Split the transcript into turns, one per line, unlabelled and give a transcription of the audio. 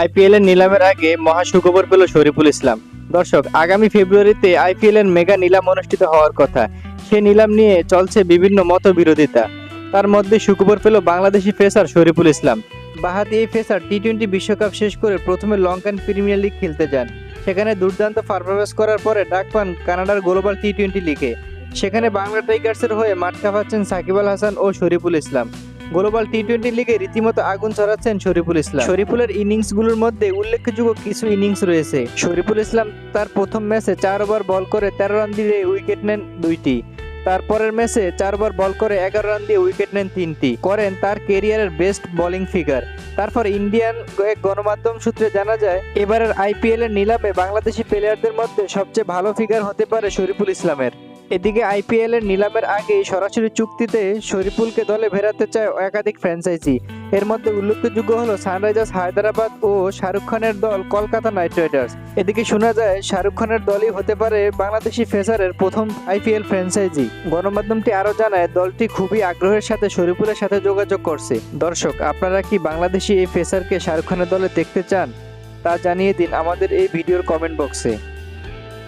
IPL এর নিলামের আগে মহা সুখবর পেল শরীফুল ইসলাম। দর্শক, আগামী ফেব্রুয়ারিতে আইপিএল এর মেগা নিলাম অনুষ্ঠিত হওয়ার কথা। সে নিলাম নিয়ে চলছে বিভিন্ন মতবিরোধিতা। তার মধ্যে সুখবর পেল বাংলাদেশি পেসার শরীফুল ইসলাম। বাহাতি এই পেসার টি টোয়েন্টি বিশ্বকাপ শেষ করে প্রথমে লঙ্কান প্রিমিয়ার লিগ খেলতে যান। সেখানে দুর্দান্ত পারফরমেন্স করার পরে ডাক পান কানাডার গ্লোবাল টি টোয়েন্টি লিগে। সেখানে বাংলা টাইগার্সের হয়ে মাঠ কাঁপাচ্ছেন সাকিব আল হাসান ও Shariful Islam. Global T twenty লিগে রীতিমতো আগুন ছড়াচ্ছেন শরীফুল ইসলাম। শরীফুলের ইনিংসগুলোর মধ্যে উল্লেখযোগ্য কিছু ইনিংস রয়েছে। শরীফুল ইসলাম তার প্রথম ম্যাচে চার ওভার বল করে তেরো রান দিয়ে উইকেট নেন দুইটি। তারপরের ম্যাচে চারবার বল করে এগারো রান দিয়ে উইকেট নেন তিনটি। করেন তার কেরিয়ারের বেস্ট বোলিং ফিগার। তারপর ইন্ডিয়ান এক গণমাধ্যম সূত্রে জানা যায়, এবারের আইপিএল এর নিলামে বাংলাদেশি প্লেয়ারদের মধ্যে সবচেয়ে ভালো ফিগার হতে পারে শরীফুল ইসলামের। এদিকে আইপিএল এর নিলামের আগে সরাসরি চুক্তিতে শরীফুলকে দলে ফেরাতে চায় একাধিক ফ্র্যাঞ্চাইজি। এর মধ্যে উল্লেখযোগ্য হলো সানরাইজার্স হায়দ্রাবাদ ও শাহরুখ খানের দল কলকাতা নাইট রাইডার্স। এদিকে শোনা যায়, শাহরুখ খানের দলই হতে পারে বাংলাদেশি ফেসারের প্রথম আইপিএল ফ্র্যাঞ্চাইজি। গণমাধ্যমটি আরও জানায়, দলটি খুবই আগ্রহের সাথে শরীফুলের সাথে যোগাযোগ করছে। দর্শক, আপনারা কি বাংলাদেশি এই ফেসারকে শাহরুখ খানের দলে দেখতে চান? তা জানিয়ে দিন আমাদের এই ভিডিওর কমেন্ট বক্সে।